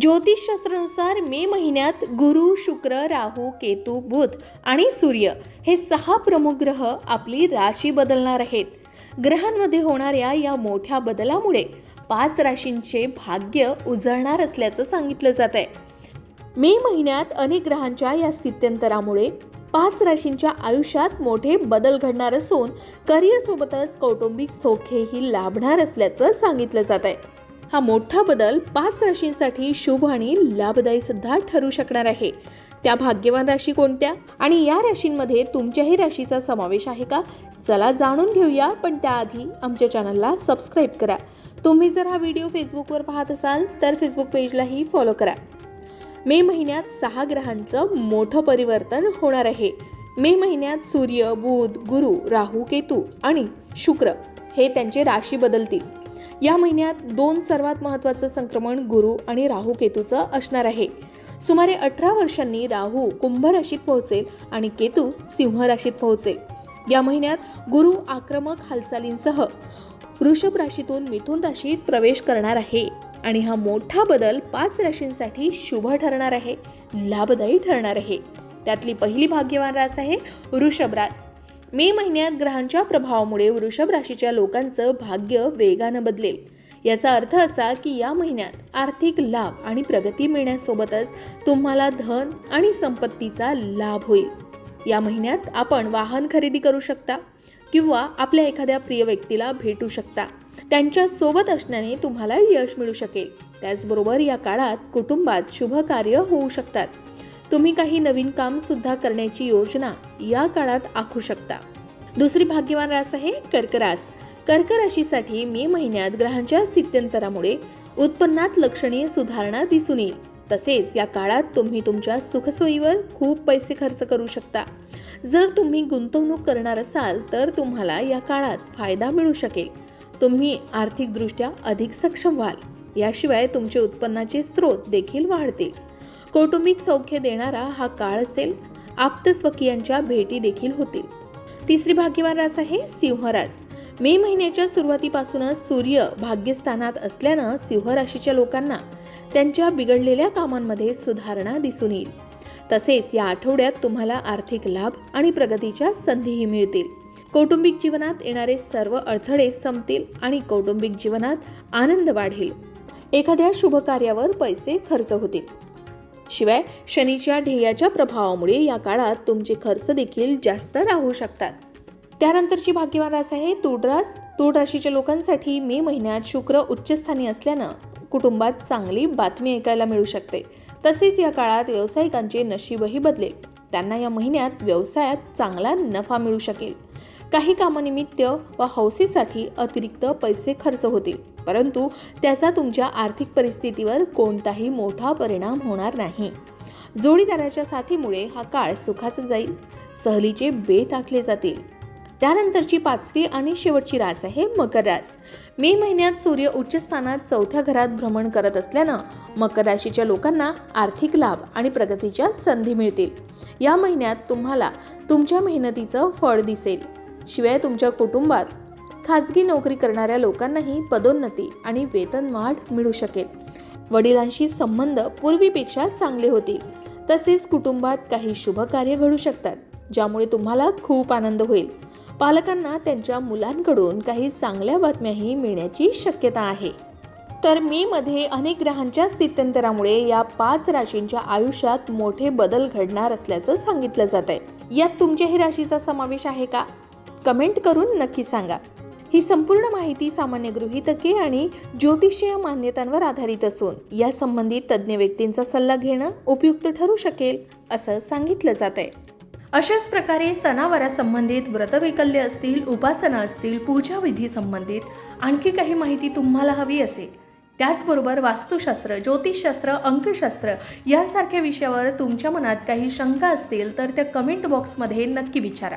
ज्योतिषशास्त्रानुसार मे महिन्यात गुरु शुक्र राहू केतू बुध आणि सूर्य हे सहा प्रमुख ग्रह आपली राशी बदलणार आहेत. ग्रहांमध्ये होणाऱ्या या मोठ्या बदलामुळे पाच राशींचे भाग्य उजळणार असल्याचं सांगितलं जात आहे. मे महिन्यात अनेक ग्रहांच्या या स्थित्यंतरामुळे पाच राशींच्या आयुष्यात मोठे बदल घडणार असून करिअरसोबतच कौटुंबिक सोखेही लाभणार असल्याचं सांगितलं जात आहे. हा मोठा बदल पाच राशींसाठी शुभ आणि लाभदायी सुद्धा ठरू शकणार आहे. त्या भाग्यवान राशी कोणत्या? आणि या राशींमध्ये तुमच्याही राशीचा समावेश आहे का? चला जाणून घेऊया पण त्याआधी आमच्या चॅनलला सबस्क्राईब करा. तुम्ही जर हा व्हिडिओ फेसबुकवर पाहत असाल तर फेसबुक पेजलाही फॉलो करा. मे महिन्यात सहा ग्रहांचं मोठं परिवर्तन होणार आहे. मे महिन्यात सूर्य बुध गुरु राहू केतू आणि शुक्र हे त्यांचे राशी बदलतील. या महिन्यात दोन सर्वात महत्त्वाचं संक्रमण गुरु आणि राहू केतूचं असणार आहे. सुमारे अठरा वर्षांनी राहू कुंभ राशीत पोहोचेल आणि केतू सिंह राशीत पोहोचेल. या महिन्यात गुरु आक्रमक हालचालींसह वृषभ राशीतून मिथुन राशीत प्रवेश करणार आहे आणि हा मोठा बदल पाच राशींसाठी शुभ ठरणार आहे लाभदायी ठरणार आहे. त्यातली पहिली भाग्यवान रास आहे वृषभ रास. मे महिन्यात ग्रहांच्या प्रभावामुळे वृषभ राशीच्या लोकांचं भाग्य वेगानं बदलेल. याचा अर्थ असा की या महिन्यात आर्थिक लाभ आणि प्रगती मिळण्यासोबतच तुम्हाला धन आणि संपत्तीचा लाभ होईल. या महिन्यात आपण वाहन खरेदी करू शकता किंवा आपल्या एखाद्या प्रिय व्यक्तीला भेटू शकता. त्यांच्यासोबत असण्याने तुम्हाला यश मिळू शकेल. त्याचबरोबर या काळात कुटुंबात शुभ कार्य होऊ शकतात. तुम्ही काही नवीन काम सुद्धा करण्याची योजना या काळात आखू शकता. दुसरी भाग्यवान रास आहे कर्क रास कर्क राशीसाठी मे महिन्यात ग्रहांच्या स्थित्यंतरामुळे उत्पन्नात लक्षणीय सुधारणा दिसून येईल. तसेच या काळात तुम्ही तुमच्या सुखसोयीवर खूप पैसे खर्च करू शकता. जर तुम्ही गुंतवणूक करणार असाल तर तुम्हाला या काळात फायदा मिळू शकेल. तुम्ही आर्थिकदृष्ट्या अधिक सक्षम व्हाल. याशिवाय तुमचे उत्पन्नाचे स्रोत देखील वाढतील. कौटुंबिक सौख्य देणारा हा काळ असेल आप्तस्वकीयांच्या भेटी देखील होतील. तिसरी भाग्यवान रास आहे सिंहरास. मे महिन्याच्या सुरुवातीपासूनच सूर्य भाग्यस्थानात असल्यानं सिंह राशीच्या लोकांना त्यांच्या बिघडलेल्या कामांमध्ये सुधारणा दिसून येईल. तसेच या आठवड्यात तुम्हाला आर्थिक लाभ आणि प्रगतीच्या संधीही मिळतील. कौटुंबिक जीवनात येणारे सर्व अडथळे संपतील आणि कौटुंबिक जीवनात आनंद वाढेल. एखाद्या शुभ कार्यावर पैसे खर्च होतील. शिवाय शनीच्या ध्येयाच्या प्रभावामुळे या काळात तुमचे खर्च देखील जास्त राहू शकतात. त्यानंतरची भाग्यवान रास आहे तुळरास रास. राशीच्या लोकांसाठी मे महिन्यात शुक्र उच्चस्थानी असल्यानं कुटुंबात चांगली बातमी ऐकायला मिळू शकते. तसेच या काळात व्यावसायिकांचे नशीबही बदलेल. त्यांना या महिन्यात व्यवसायात चांगला नफा मिळू शकेल. काही कामानिमित्त व हौसेसाठी अतिरिक्त पैसे खर्च होतील. परंतु त्याचा तुमच्या आर्थिक परिस्थितीवर कोणताही मोठा परिणाम होणार नाही. जोडीदाराच्या साथीमुळे हा काळ सुखाचा जाईल सहलीचे बेत आखले जातील. त्यानंतरची पाचवी आणि शेवटची रास आहे मकर रास. मे महिन्यात सूर्य उच्च स्थानात चौथ्या घरात भ्रमण करत असल्यानं मकर राशीच्या लोकांना आर्थिक लाभ आणि प्रगतीच्या संधी मिळतील. या महिन्यात तुम्हाला तुमच्या मेहनतीचं फळ दिसेल. शिवाय तुमच्या कुटुंबात खाजगी नोकरी करणाऱ्या लोकांनाही पदोन्नती आणि वेतनवाढ मिळू शकेल. वडिलांशी संबंध पूर्वीपेक्षा चांगले होतील. तसेच कुटुंबात काही शुभ कार्य घडू शकतात ज्यामुळे तुम्हाला खूप आनंद होईल. पालकांना त्यांच्या मुलांकडून काही चांगल्या बातम्याही मिळण्याची शक्यता आहे. तर मे मध्ये अनेक ग्रहांच्या स्थित्यंतरामुळे या पाच राशींच्या आयुष्यात मोठे बदल घडणार असल्याचं सांगितलं जात आहे यात तुमच्याही राशीचा समावेश आहे का? कमेंट करून नक्की सांगा. ही संपूर्ण माहिती सामान्य गृहितके आणि ज्योतिषीय मान्यतांवर आधारित असून या संबंधित तज्ज्ञ व्यक्तींचा सल्ला घेणं उपयुक्त ठरू शकेल असं सांगितलं जात आहे अशाच प्रकारे सणावारासंबंधित व्रतवैकल्य असतील उपासना असतील पूजाविधी संबंधित आणखी काही माहिती तुम्हाला हवी असेल. त्याचबरोबर वास्तुशास्त्र ज्योतिषशास्त्र अंकशास्त्र यांसारख्या विषयावर तुमच्या मनात काही शंका असतील तर त्या कमेंट बॉक्समध्ये नक्की विचारा.